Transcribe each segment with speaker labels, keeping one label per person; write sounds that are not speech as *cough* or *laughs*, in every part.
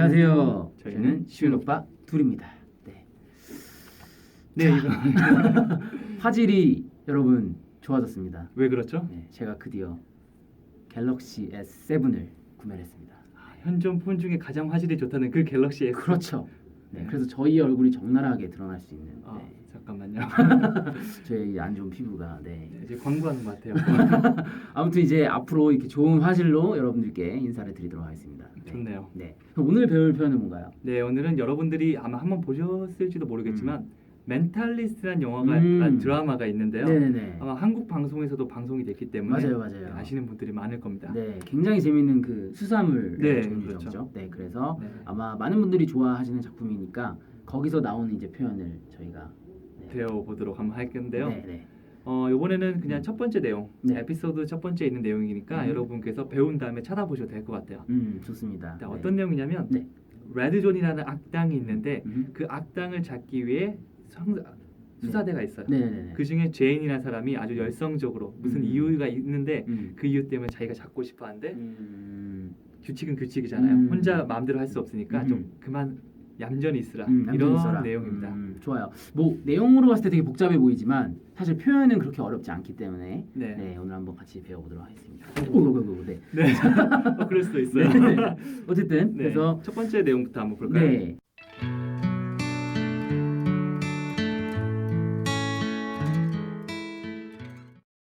Speaker 1: 안녕하세요.
Speaker 2: 저희는
Speaker 1: 시윤 오빠 둘입니다. 네.
Speaker 2: 네,
Speaker 1: 자.
Speaker 2: 이거 *laughs*
Speaker 1: 화질이 여러분 좋아졌습니다.
Speaker 2: 왜 그렇죠?
Speaker 1: 네, 제가 드디어 갤럭시 S7을 구매했습니다.
Speaker 2: 아, 현존 폰 중에 가장 화질이 좋다는 그 갤럭시 S.
Speaker 1: 그렇죠. 네,
Speaker 2: 네.
Speaker 1: 그래서 저희 얼굴이 적나라하게 드러날 수 있는
Speaker 2: 아,
Speaker 1: 네. 저희 안 좋은 피부가 네.
Speaker 2: 네, 이제 광고하는 것 같아요. *laughs*
Speaker 1: 아무튼 이제 앞으로 이렇게 좋은 화질로 여러분들께 인사를 드리도록 하겠습니다. 네.
Speaker 2: 좋네요.
Speaker 1: 네. 그럼 오늘 배울 표현은 뭔가요?
Speaker 2: 네, 오늘은 여러분들이 아마 한번 보셨을지도 모르겠지만 멘탈리스트라는 영화가
Speaker 1: 음.
Speaker 2: 아, 드라마가 있는데요.
Speaker 1: 네네네.
Speaker 2: 아마 한국 방송에서도 방송이 됐기 때문에
Speaker 1: 맞아요, 맞아요.
Speaker 2: 네, 아시는 분들이 많을 겁니다.
Speaker 1: 네, 굉장히 재밌는 그 수사물
Speaker 2: 네,
Speaker 1: 종류죠.
Speaker 2: 그렇죠.
Speaker 1: 네, 그래서
Speaker 2: 네.
Speaker 1: 아마 많은 분들이 좋아하시는 작품이니까 거기서 나오는 이제 표현을 저희가 네.
Speaker 2: 배워보도록 한번 할 건데요.
Speaker 1: 네, 네.
Speaker 2: 어, 이번에는 그냥 첫 번째 내용,
Speaker 1: 네.
Speaker 2: 에피소드 첫 번째 있는 내용이니까
Speaker 1: 음.
Speaker 2: 여러분께서 배운 다음에 찾아보셔도 될 것 같아요.
Speaker 1: 음, 좋습니다.
Speaker 2: 자,
Speaker 1: 네.
Speaker 2: 어떤 내용이냐면
Speaker 1: 네.
Speaker 2: 레드존이라는 악당이 있는데
Speaker 1: 음.
Speaker 2: 그 악당을 잡기 위해 성, 수사대가 있어요.
Speaker 1: 네, 네, 네.
Speaker 2: 그 중에 제인이라는 사람이 아주 열성적으로 무슨
Speaker 1: 음.
Speaker 2: 이유가 있는데
Speaker 1: 음.
Speaker 2: 그 이유 때문에 자기가 잡고 싶어 하는데
Speaker 1: 음.
Speaker 2: 규칙은 규칙이잖아요.
Speaker 1: 음.
Speaker 2: 혼자 마음대로 할 수 없으니까
Speaker 1: 음.
Speaker 2: 좀 그만 얌전히 있으라
Speaker 1: 음, 얌전히
Speaker 2: 이런
Speaker 1: 있어라.
Speaker 2: 내용입니다.
Speaker 1: 음, 좋아요. 뭐 내용으로 봤을 때 되게 복잡해 보이지만 사실 표현은 그렇게 어렵지 않기 때문에
Speaker 2: 네.
Speaker 1: 네, 오늘 한번 같이 배워보도록 하겠습니다. 오, 오, 오, 오, 네.
Speaker 2: 네. 어, 그럴 수도 있어요.
Speaker 1: 네. 어쨌든
Speaker 2: 네.
Speaker 1: 그래서
Speaker 2: 첫 번째 내용부터 한번 볼까요?
Speaker 1: 네.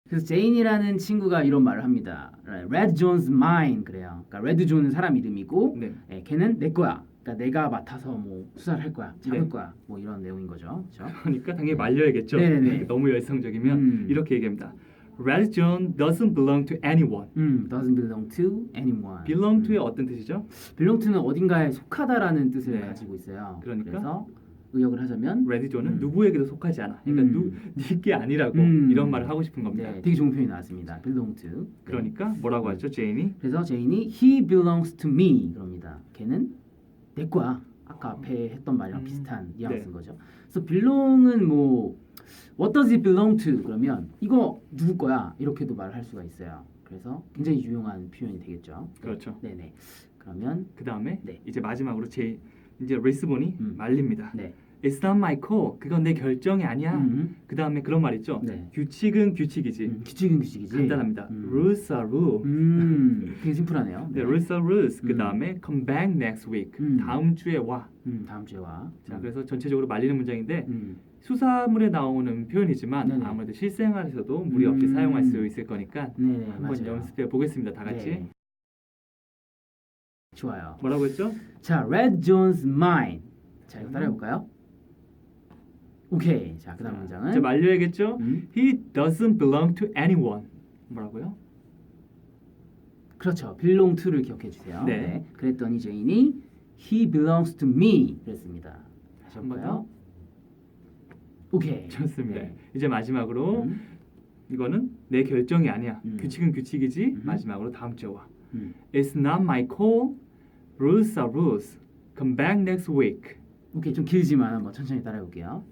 Speaker 1: 그래서 제인이라는 친구가 이런 말을 합니다. Red John's mine 그래요. 그러니까 레드 존은 사람 이름이고
Speaker 2: 네.
Speaker 1: 예, 걔는 내 거야. 그러니까 내가 맡아서 뭐 수사를 할 거야, 잡을
Speaker 2: 네.
Speaker 1: 거야. 뭐 이런 내용인 거죠. 그렇죠?
Speaker 2: 그러니까 당연히 말려야겠죠.
Speaker 1: 네네네. *laughs*
Speaker 2: 너무 열성적이면
Speaker 1: 음.
Speaker 2: 이렇게 얘기합니다. Red John doesn't belong to anyone.
Speaker 1: 음, doesn't belong to anyone.
Speaker 2: belong to의
Speaker 1: 음.
Speaker 2: 어떤 뜻이죠?
Speaker 1: belong to는 어딘가에 속하다라는 뜻을
Speaker 2: 네.
Speaker 1: 가지고 있어요.
Speaker 2: 그러니까?
Speaker 1: 그래서 의역을 하자면
Speaker 2: 레드 존은
Speaker 1: 음.
Speaker 2: 누구에게도 속하지 않아. 그러니까
Speaker 1: 음.
Speaker 2: 누 네게 아니라고
Speaker 1: 음.
Speaker 2: 이런 말을 하고 싶은 겁니다.
Speaker 1: 네, 되게 좋은 표현이 나왔습니다. belong to. 네.
Speaker 2: 그러니까 뭐라고 하죠, 제인이?
Speaker 1: 그래서 제인이 he belongs to me 그럽니다. 걔는 내 거야. 아까 앞에 했던 말이랑
Speaker 2: 음.
Speaker 1: 비슷한 뉘앙스인
Speaker 2: 네.
Speaker 1: 거죠. 그래서 belong은 뭐 what does it belong to 그러면 이거 누구 거야 이렇게도 말을 할 수가 있어요. 그래서 굉장히 유용한 표현이 되겠죠. 네.
Speaker 2: 그렇죠.
Speaker 1: 네네. 그러면
Speaker 2: 그 다음에
Speaker 1: 네.
Speaker 2: 이제 마지막으로 제 이제 리스본이
Speaker 1: 음.
Speaker 2: 말립니다.
Speaker 1: 네.
Speaker 2: It's not my call. 그건 내 결정이 아니야.
Speaker 1: 음,
Speaker 2: 그 다음에 그런 말 있죠.
Speaker 1: 네.
Speaker 2: 규칙은 규칙이지.
Speaker 1: 음, 규칙은 규칙이지.
Speaker 2: 간단합니다.
Speaker 1: 음.
Speaker 2: Rules are rules.
Speaker 1: 음, 되게 심플하네요.
Speaker 2: 네, rules are rules.
Speaker 1: 음.
Speaker 2: 그 다음에 come back next week.
Speaker 1: 음.
Speaker 2: 다음 주에 와.
Speaker 1: 음, 다음 주에 와.
Speaker 2: 자,
Speaker 1: 음.
Speaker 2: 그래서 전체적으로 말리는 문장인데
Speaker 1: 음,
Speaker 2: 수사물에 나오는 표현이지만
Speaker 1: 네네.
Speaker 2: 아무래도 실생활에서도 무리 없이
Speaker 1: 음.
Speaker 2: 사용할 수 있을 거니까
Speaker 1: 네,
Speaker 2: 한번
Speaker 1: 맞아요.
Speaker 2: 연습해 보겠습니다. 다 같이.
Speaker 1: 네. 좋아요.
Speaker 2: 뭐라고 했죠?
Speaker 1: 자, Red John's mine. 자, 이거 따라해 볼까요? 오케이. 자, 그다음 문장은
Speaker 2: 이제 말려야겠죠?
Speaker 1: 음,
Speaker 2: He doesn't belong to anyone. 뭐라고요?
Speaker 1: 그렇죠. belong to를 기억해 주세요.
Speaker 2: 네.
Speaker 1: 그랬더니 제인이 he belongs to me 그랬습니다. 다시
Speaker 2: 한번
Speaker 1: 한번 오케이.
Speaker 2: 좋습니다.
Speaker 1: 네.
Speaker 2: 이제 마지막으로
Speaker 1: 음,
Speaker 2: 이거는 내 결정이 아니야.
Speaker 1: 음.
Speaker 2: 규칙은 규칙이지.
Speaker 1: 음.
Speaker 2: 마지막으로 다음 주에 와.
Speaker 1: 음.
Speaker 2: It's not my call. Rules are rules. Come back next week.
Speaker 1: 오케이. 좀 길지만 한번 천천히 따라해 볼게요.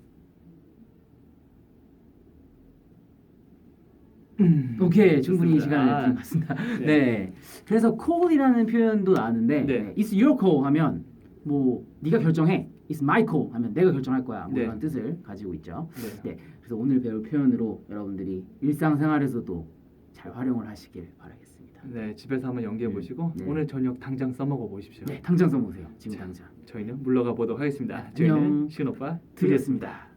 Speaker 1: 오케이. 충분히
Speaker 2: 좋습니다.
Speaker 1: 시간을
Speaker 2: 아,
Speaker 1: 드린 것 같습니다.
Speaker 2: 네.
Speaker 1: 네. 그래서 call이라는 표현도 나왔는데
Speaker 2: 네.
Speaker 1: 네. It's your call 하면 뭐 네가 결정해. It's my call 하면 내가 결정할 거야. 뭐
Speaker 2: 네.
Speaker 1: 이런 뜻을 가지고 있죠.
Speaker 2: 네.
Speaker 1: 네. 그래서 오늘 배울 표현으로 여러분들이 일상생활에서도 잘 활용을 하시길 바라겠습니다.
Speaker 2: 네, 집에서 한번 연기해
Speaker 1: 음.
Speaker 2: 보시고
Speaker 1: 네.
Speaker 2: 오늘 저녁 당장 써먹어 보십시오.
Speaker 1: 네, 당장 써보세요. 지금
Speaker 2: 자,
Speaker 1: 당장.
Speaker 2: 저희는 물러가 보도록 하겠습니다. 저희는 시은 오빠. 드리겠습니다.